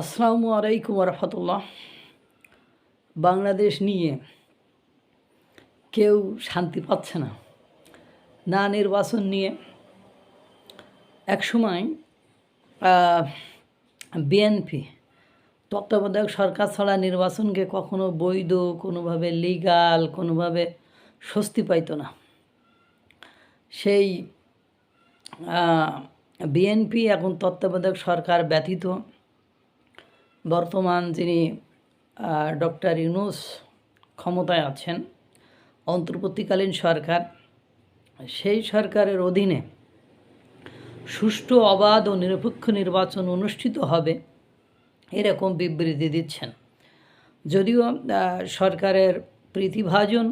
আসসালামু আলাইকুম রহমতুল্লাহ। বাংলাদেশ নিয়ে কেউ শান্তি পাচ্ছে না। না নির্বাচন নিয়ে। একসময় বিএনপি তত্ত্বাবধায়ক সরকার ছাড়া নির্বাচনকে কখনো বৈধ, কোনোভাবে লিগাল কোনোভাবে স্বস্তি পাইতো না। সেই বিএনপি এখন তত্ত্বাবধায়ক সরকার ব্যতীত বর্তমান যিনি ডক্টর ইউনুস ক্ষমতায় আছেন, অন্তর্বর্তীকালীন সরকার, সেই সরকারের অধীনে সুষ্ঠু, অবাধ ও নিরপেক্ষ নির্বাচন অনুষ্ঠিত হবে এরকম বিবৃতি দিচ্ছেন। যদিও সরকারের প্রীতিভাজন,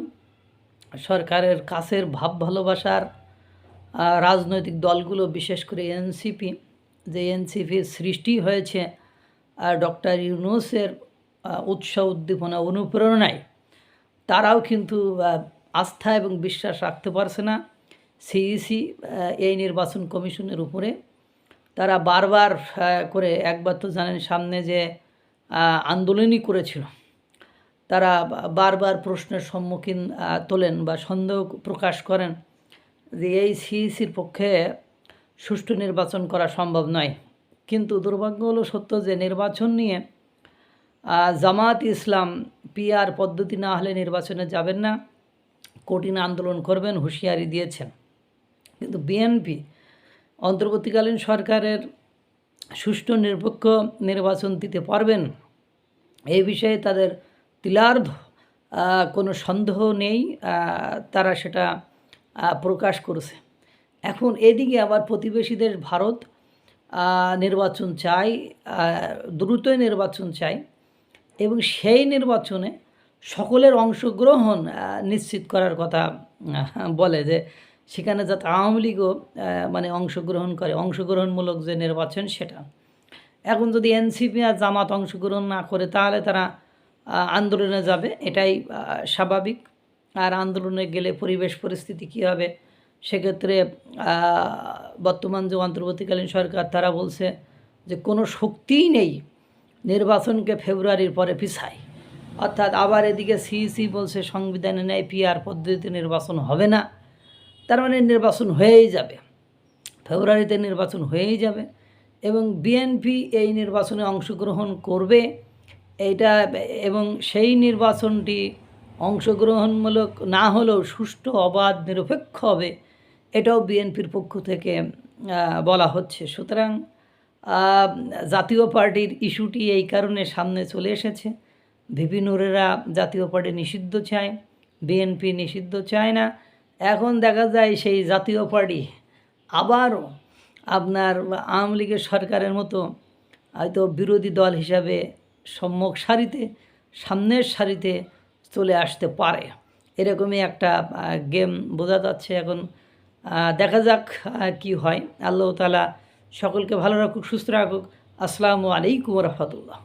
সরকারের কাছের ভাব ভালোবাসার রাজনৈতিক দলগুলো, বিশেষ করে এনসিপি, যে এনসিপির সৃষ্টি হয়েছে ডক্টর ইউনুসের উৎসাহ উদ্দীপনা, অনুপ্রেরণায় তারাও কিন্তু আস্থা এবং বিশ্বাস রাখতে পারছে না। সিইসি এই নির্বাচন কমিশনের উপরে। তারা বারবার করে একবার তো জানেন সামনে যে আন্দোলনই করেছিল। তারা বারবার প্রশ্নের সম্মুখীন তোলেন বা সন্দেহ প্রকাশ করেন যে এই সিইসির পক্ষে সুষ্ঠু নির্বাচন করা সম্ভব নয়। কিন্তু দুর্ভাগ্য হলো সত্য যে নির্বাচন নিয়ে জামাত ইসলাম পিআর পদ্ধতি না হলে নির্বাচনে যাবেন না। কঠিন আন্দোলন করবেন, হুঁশিয়ারি দিয়েছেন। কিন্তু বিএনপি অন্তর্বর্তীকালীন সরকারের সুষ্ঠু নিরপেক্ষ নির্বাচন দিতে পারবেন এই বিষয়ে তাদের তিলার্ধ কোনো সন্দেহ নেই তারা সেটা প্রকাশ করেছে। এখন এদিকে আবার প্রতিবেশী দেশ ভারত নির্বাচন চাই দ্রুতই নির্বাচন চাই এবং সেই নির্বাচনে সকলের অংশগ্রহণ নিশ্চিত করার কথা বলে যে সেখানে যাতে আওয়ামী লীগও মানে অংশগ্রহণ করে, অংশগ্রহণমূলক যে নির্বাচন সেটা। এখন যদি এনসিপি আর জামাত অংশগ্রহণ না করে, তাহলে তারা আন্দোলনে যাবে, এটাই স্বাভাবিক। আর আন্দোলনে গেলে পরিবেশ পরিস্থিতি কী হবে? সেক্ষেত্রে বর্তমান যে অন্তর্বর্তীকালীন সরকার, তারা বলছে যে কোনো শক্তিই নেই নির্বাচনকে ফেব্রুয়ারির পরে পিছায়। অর্থাৎ আবার এদিকে সিইসি বলছে সংবিধানে নেয় পিআর পদ্ধতিতে নির্বাচন হবে না। তার মানে নির্বাচন হয়েই যাবে। ফেব্রুয়ারিতে নির্বাচন হয়েই যাবে এবং বিএনপি এই নির্বাচনে অংশগ্রহণ করবে। এইটা, এবং সেই নির্বাচনটি অংশগ্রহণমূলক না হলেও সুষ্ঠু, অবাধ, নিরপেক্ষ হবে এটাও বিএনপির পক্ষ থেকে বলা হচ্ছে। সুতরাং জাতীয় পার্টির ইস্যুটি এই কারণে সামনে চলে এসেছে। ভিপি নুরেরা জাতীয় পার্টি নিষিদ্ধ চায়, বিএনপি নিষিদ্ধ চায় না। এখন দেখা যায় সেই জাতীয় পার্টি আবারও আপনার আওয়ামী লীগের সরকারের মতো হয়তো বিরোধী দল হিসাবে সম্মুখ সারিতে, সামনের সারিতে চলে আসতে পারে। এরকমই একটা গেম বোঝা যাচ্ছে এখন দেখা যাক কি হয়। আল্লাহ তালা সকলকে ভালো রাখুক সুস্থ রাখুক। আসসালামু আলাইকুম রহমতুল্লাহ।